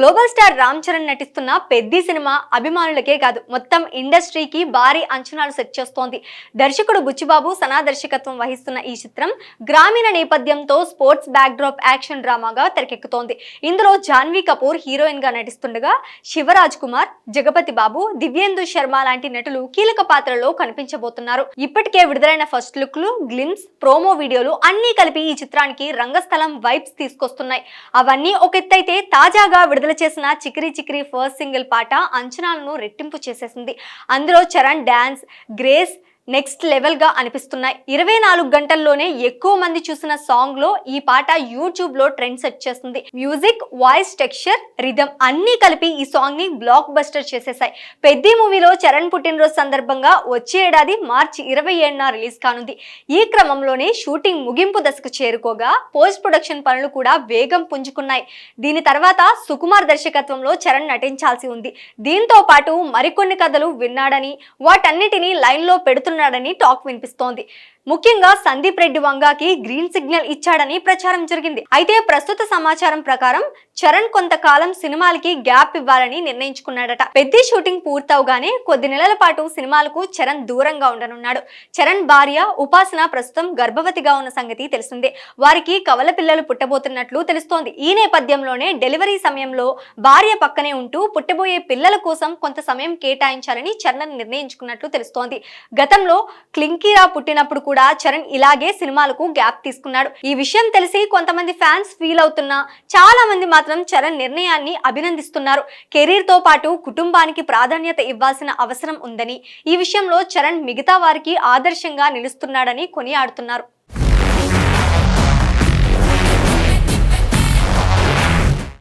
Global star Ram Charan నటిస్తున్న Peddi cinema అభిమానులకే కాదు మొత్తం ఇండస్ట్రీకి భారీ అంచనాలు సెట్ చేస్తోంది. దర్శకుడు బుచ్చిబాబు సనా దర్శకత్వం వహిస్తున్న ఈ చిత్రం గ్రామీణ నేపథ్యంతో స్పోర్ట్స్ బ్యాక్డ్రాప్ యాక్షన్ డ్రామాగా తెరకెక్కుతోంది. ఇందులో జాన్వీ కపూర్ హీరోయిన్గా నటిస్తుండగా శివరాజ్ కుమార్ జగపతి బాబు దివ్యేందు శర్మ లాంటి నటులు కీలక పాత్రలో కనిపించబోతున్నారు. ఇప్పటికే విడుదలైన ఫస్ట్ లుక్లు గ్లిమ్స్ ప్రోమో వీడియోలు అన్నీ కలిపి ఈ చిత్రానికి రంగస్థలం వైబ్స్ తీసుకొస్తున్నాయి. అవన్నీ ఒక ఎత్తైతే తాజాగా విడుదల చేసిన చికిరి చికిరి ఫస్ట్ సింగిల్ పాట అంచనాలను రెట్టింపు చేసేసింది. అందులో చరణ్ డ్యాన్స్ గ్రేస్ నెక్స్ట్ లెవెల్గా అనిపిస్తున్న అనిపిస్తున్నాయి ఇరవై నాలుగు గంటల్లోనే ఎక్కువ మంది చూసిన సాంగ్లో ఈ పాట యూట్యూబ్లో ట్రెండ్ సెట్ చేస్తుంది. మ్యూజిక్ వాయిస్ టెక్స్చర్ రిథమ్ అన్నీ కలిపి ఈ సాంగ్ని బ్లాక్ బస్టర్ చేసేసాయి. పెద్ద మూవీలో చరణ్ పుట్టినరోజు సందర్భంగా వచ్చే ఏడాది మార్చి ఇరవై ఏడున రిలీజ్ కానుంది. ఈ క్రమంలోనే షూటింగ్ ముగింపు దశకు చేరుకోగా పోస్ట్ ప్రొడక్షన్ పనులు కూడా వేగం పుంజుకున్నాయి. దీని తర్వాత సుకుమార్ దర్శకత్వంలో చరణ్ నటించాల్సి ఉంది. దీంతో పాటు మరికొన్ని కథలు విన్నాడని వాటన్నిటినీ లైన్లో పెడుతున్నాడని టాక్ వినిపిస్తోంది. ముఖ్యంగా సందీప్ రెడ్డి వంగాకి గ్రీన్ సిగ్నల్ ఇచ్చాడని ప్రచారం జరిగింది. అయితే ప్రస్తుత సమాచారం ప్రకారం చరణ్ కొంతకాలం సినిమాలకి గ్యాప్ ఇవ్వాలని నిర్ణయించుకున్నాడట. పెద్ద షూటింగ్ పూర్తవగానే కొద్ది నెలల పాటు సినిమాలకు చరణ్ దూరంగా ఉండనున్నాడు. చరణ్ భార్య ఉపాసన ప్రస్తుతం గర్భవతిగా ఉన్న సంగతి తెలిసిందే. వారికి కవల పిల్లలు పుట్టబోతున్నట్లు తెలుస్తోంది. ఈ నేపథ్యంలోనే డెలివరీ సమయంలో భార్య పక్కనే ఉంటూ పుట్టబోయే పిల్లల కోసం కొంత సమయం కేటాయించాలని చరణ్ నిర్ణయించుకున్నట్లు తెలుస్తోంది. గతంలో క్లింకీరా పుట్టినప్పుడు కూడా చరణ్ ఇలాగే సినిమాలకు గ్యాప్ తీసుకున్నాడు. ఈ విషయం తెలిసి కొంతమంది ఫ్యాన్స్ ఫీల్ అవుతున్నా చాలా మంది మాత్రం చరణ్ నిర్ణయాన్ని అభినందిస్తున్నారు. కెరీర్తో పాటు కుటుంబానికి ప్రాధాన్యత ఇవ్వాల్సిన అవసరం ఉందని. ఈ విషయంలో చరణ్ మిగతా వారికి ఆదర్శంగా నిలుస్తున్నాడని కొనియాడుతున్నారు.